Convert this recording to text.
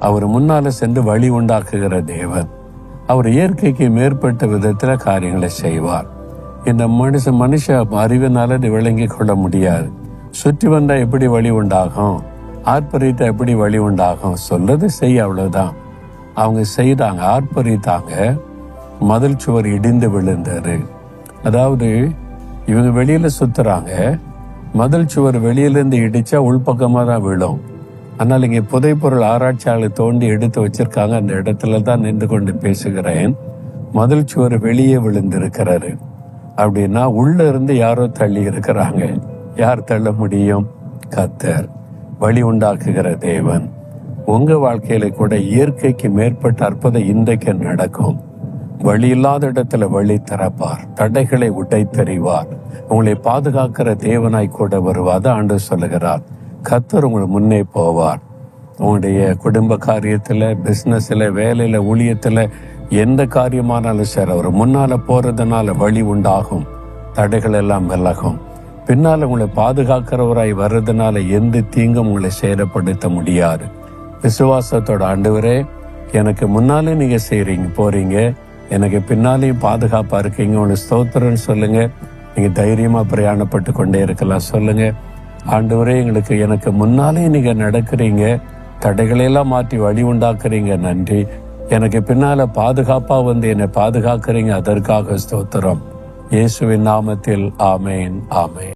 அவர் முன்னால சென்று வழி உண்டாக்குகிற தேவன். அவர் இயற்கைக்கு மேற்பட்ட விதத்துல காரியங்களை செய்வார். இந்த மனுஷ மனுஷ அறிவினால இது விளங்கி கொள்ள முடியாது. சுற்றி வந்தா எப்படி வழி உண்டாகும்? ஆர்ப்பரித்தா எப்படி வழி உண்டாகும்? சொல்றது செய்ய அவ்வளவுதான். அவங்க செய்தாங்க ஆர்ப்பரித்தாங்க. மதில் சுவர் இடிந்து விழுந்தாரு அதாவது இவங்க வெளியில சுத்துறாங்க. மதில் சுவர் வெளியிலிருந்து இடிச்சா உள்பக்கமா தான் விழும். ஆனால் இங்கே புதைப்பொருள் ஆராய்ச்சியாளர் தோண்டி எடுத்து வச்சிருக்காங்க. அந்த இடத்துல தான் நின்று கொண்டு பேசுகிறேன். மதில் சுவர் வெளியே விழுந்திருக்கிறாரு அப்படின்னா உள்ள இருந்து யாரோ தள்ளி இருக்கிறாங்க. யார் தள்ள முடியும்? கத்தர் வழி உண்டாக்குகிற தேவன். உங்க வாழ்க்கையில கூட இயற்கைக்கு மேற்பட்ட அற்புதம் இன்றைக்கு நடக்கும். வழி இல்லாத இடத்துல வழி திறப்பார். தடைகளை உடைத்தறிவார். உங்களை பாதுகாக்கிற தேவனாய் கூட வருவாத ஆண்டு சொல்லுகிறார். கத்தர் உங்களை முன்னே போவார். உங்களுடைய குடும்ப காரியத்தில் பிஸ்னஸில் வேலையில் ஊழியத்தில் எந்த காரியமானாலும் சரி அவர் முன்னால் போகிறதுனால வழி உண்டாகும். தடைகள் எல்லாம் விலகும். பின்னால் உங்களை பாதுகாக்கிறவராய் வர்றதுனால எந்த தீங்கும் உங்களை சேதப்படுத்த முடியாது. விசுவாசத்தோட ஆண்டவரே எனக்கு முன்னாலே நீங்கள் செய்கிறீங்க போகிறீங்க எனக்கு பின்னாலேயும் பாதுகாப்பாக இருக்கீங்க. உங்களை ஸ்தோத்திரம்னு சொல்லுங்கள் நீங்கள் தைரியமாக பிரயாணப்பட்டு கொண்டே இருக்கலாம். சொல்லுங்கள் ஆண்டவரே எங்களுக்கு எனக்கு முன்னாலே நீங்க நடக்கிறீங்க தடைகளை எல்லாம் மாற்றி வழி உண்டாக்குறீங்க நன்றி. எனக்கு பின்னால பாதுகாப்பா வந்து என்னை பாதுகாக்கிறீங்க அதற்காக ஸ்தோத்திரம். இயேசுவின் நாமத்தில் ஆமேன் ஆமேன்.